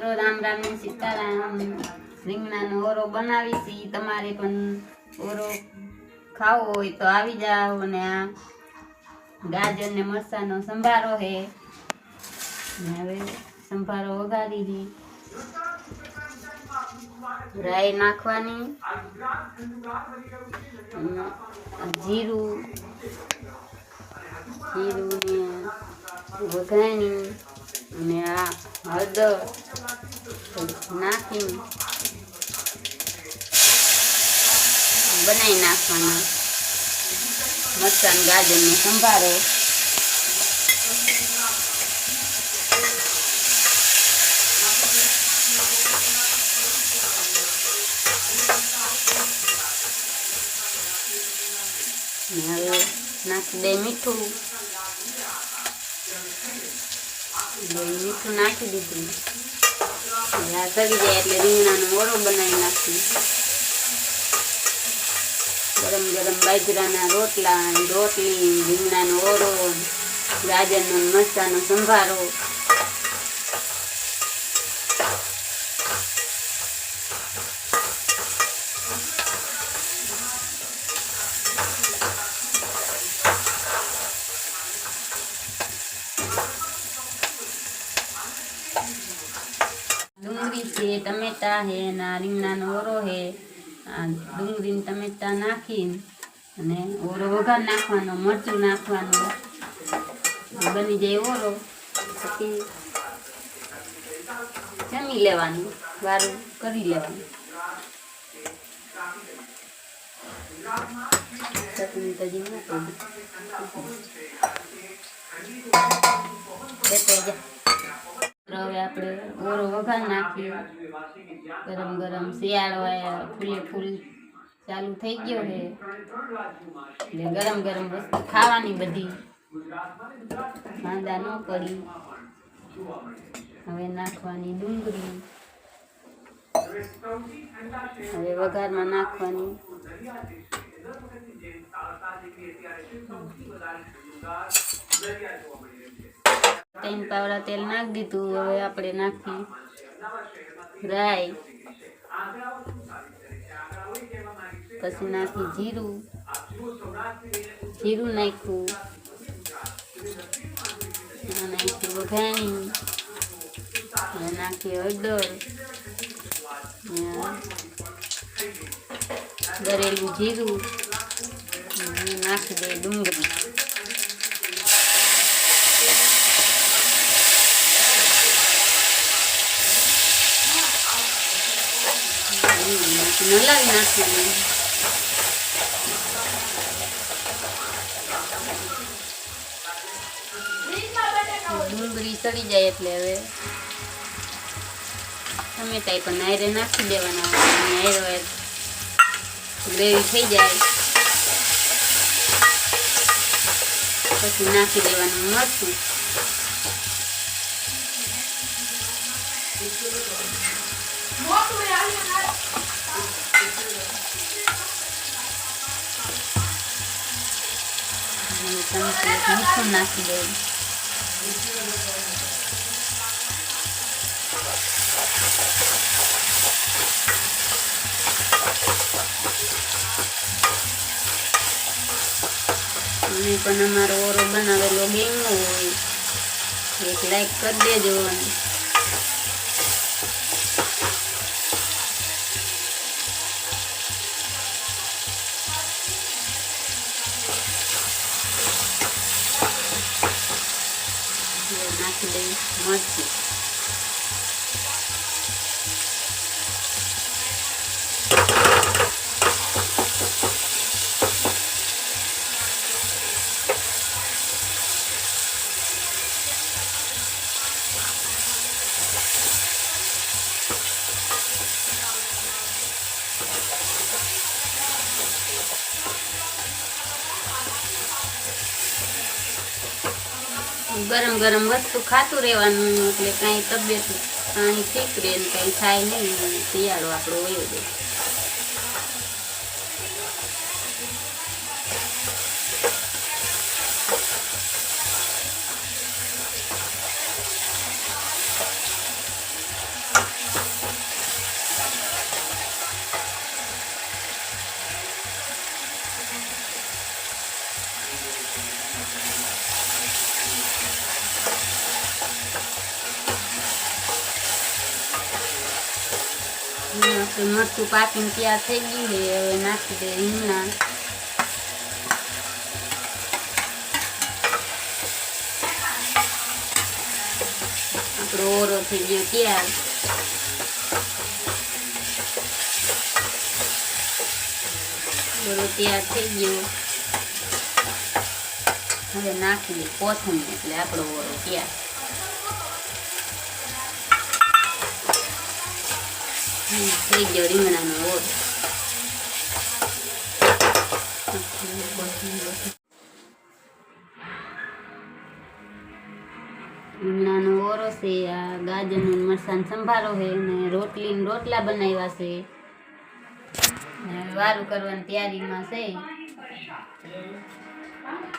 રામ રામ સીતારામ, રીંગણાનો ઓરો બનાવી છી તમારે પણ ઓરો ખાવો હોય તો આવી જાઓ અને આ ગાજર ને મરસાનો સંભારો હે. હવે સંભારો વઘારી દી. રાઈ નાખવાની. જીરું જીરું ને વઘાણી અને આ હળદર. નાખી બનાવી નાખવાના. મરચાં ગાજરનો સંભારો. હવે નાખી દે મીઠું. મીઠું નાખી દીધું. આ ચડી જાય એટલે રીંગણાનો ઓરો બનાવી નાખી. ગરમ ગરમ બાજરાના રોટલા, રોટલી, રીંગણાનો ઓરો ગાજરનો મરચાંનો સંભારો ડુંગળી છે ટમેટા છે ના રીંગણાનો ઓરો છે આ ડુંગળીને ટમેટા નાખીને, અને ઓરો વઘાર નાખવાનો, મરચું નાખવાનું બની જાય ઓરો, પછી જમી લેવાનું, વારું કરી લેવાનું. ચટણી તો જીવ નથી હવે આપણે ઓરો વઘાર નાખીએ. ગરમ ગરમ શિયાળો ફૂલે ફૂલ ચાલુ થઈ ગયો છે. એટલે ગરમ ગરમ વસ્તુ ખાવાની બધી. માંદા ન કરી. હવે નાખવાની ડુંગળી. હવે વઘારમાં નાખવાની. ત્રણ પાવડા તેલ નાખી દીધું, હવે આપણે નાખી રાઈ. પછી નાખી જીરું. જીરું નાખ્યું. નાખ્યું વઘાણી. હવે નાખી હળદર. દરેલું જીરું. નાખી દે ડુંગળી. નલાવી નાખવાનું ડુંગળી ચડી જાય એટલે હવે ટમેટા પણ નાયરે નાખી દેવાના નાયરો ગ્રેવી થઈ જાય પછી નાખી દેવાનું મરચું મીઠું નાખી દેવું અને પણ અમારો ઓરો બનાવેલો બેંગનો હોય એક લાઈક કરી દેજો અને હવે નાખી દઈ ગરમ ગરમ વસ્તુ ખાતું રહેવાનું એટલે કાંઈ તબિયત પાણી ઠીક રહે ને કાંઈ થાય નહીં, શિયાળો આપણો વયો જાય આપણું મરચું પાકીને તૈયાર થઈ ગયું છે. હવે નાખી દે રીંગણા આપણો ઓરો થઈ ગયો તૈયાર. ઓરો તૈયાર થઈ ગયો. હવે નાખી દે કોથમીર, એટલે આપણો ઓરો તૈયાર. થઈ ગયો રીંગણાનો ઓરો રીંગણાનો ઓરો છે, આ ગાજરનો મરસાન સંભારો છે ને રોટલી રોટલા બનાવ્યા છે. વારું કરવાની તૈયારીમાં છે.